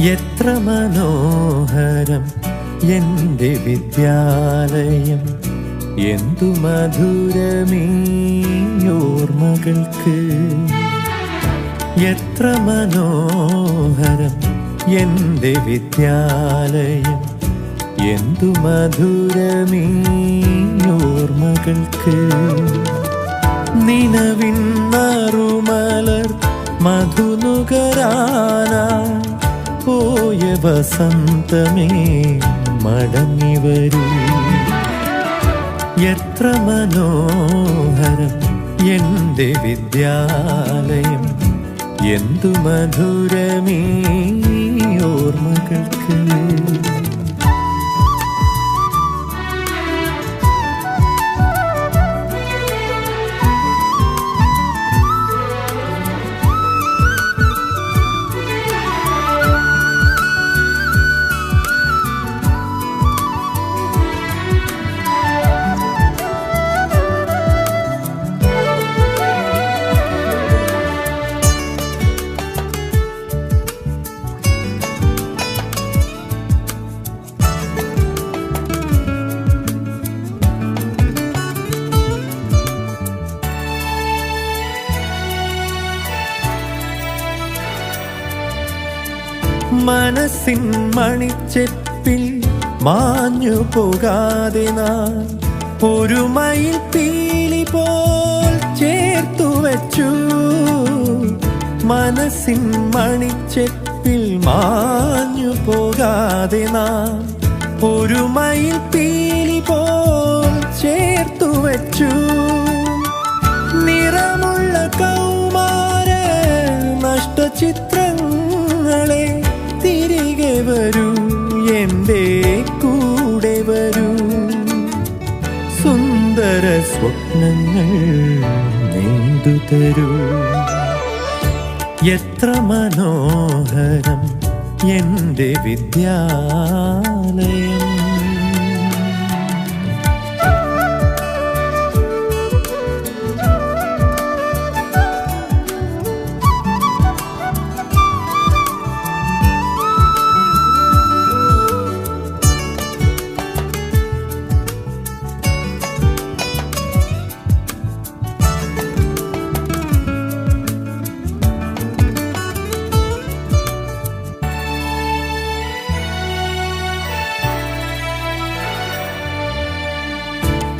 എത്ര മനോഹരം എന്റെ വിദ്യാലയം. എന്തു മധുരമീ ഓർമ്മകൾക്ക് എത്ര മനോഹരം എന്റെ വിദ്യാലയം. എന്തു മധുരമീ ഓർമ്മകൾക്ക് നിലവിൻ നറുമലർ മധുനുകരാനായി പോയ വസന്തമേ മടങ്ങി വരൂ. എത്ര മനോഹരം എന്റെ വിദ്യാലയം. എന്തു മധുരമീ മനസ്സിൻ മണിച്ചെപ്പിൽ മാഞ്ഞു പോകാതെ നാം ഒരു മയിൽ പീലി പോൽ ചേർത്തു വച്ചു. മനസ്സിൻ മണിച്ചെപ്പിൽ മാഞ്ഞു പോകാതെ നാം ഒരു മയിൽ പീലി പോൽ ചേർത്തു വച്ചു. നിറമുള്ള കൗമാര നഷ്ടചിത്രങ്ങളെ സുന്ദര സ്വപ്നങ്ങൾ നെയ്തു തരൂ. എത്ര മനോഹരം എന്റെ വിദ്യാലയം.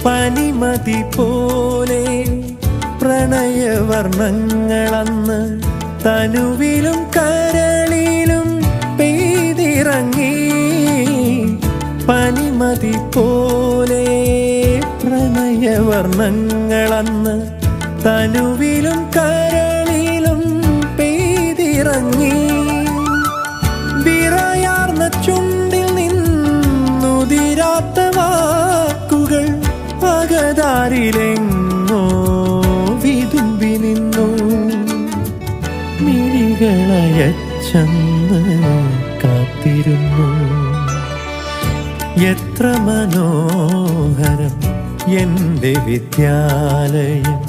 പനിമതി പോലെ പ്രണയവർണങ്ങളന്ന് തനുവിലും കരളിലും പെയ്തിറങ്ങി. പനിമതി പോലെ പ്രണയവർണങ്ങളന്ന് തനുവിലും കരളിലും പെയ്തിറങ്ങി. അകതാരിലെങ്ങോ വിതുമ്പി നിന്നു. മിഴികളയച്ചെന്ന് കാത്തിരുന്നു. എത്ര മനോഹരം എന്റെ വിദ്യാലയം.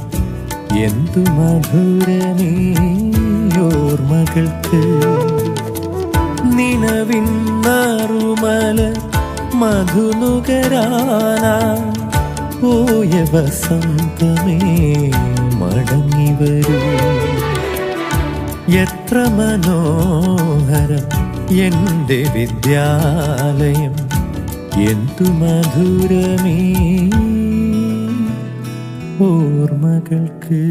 എന്തു മധുരമീ ഓർമ്മകൾക്ക്. നിലവിൻ നറുമല മധുനുകരാന പോയ വസന്തമേ മടങ്ങി വരൂ. എത്ര മനോഹരം എന്റെ വിദ്യാലയം എന്തു മധുരമേ. ഓർമ്മകൾക്ക്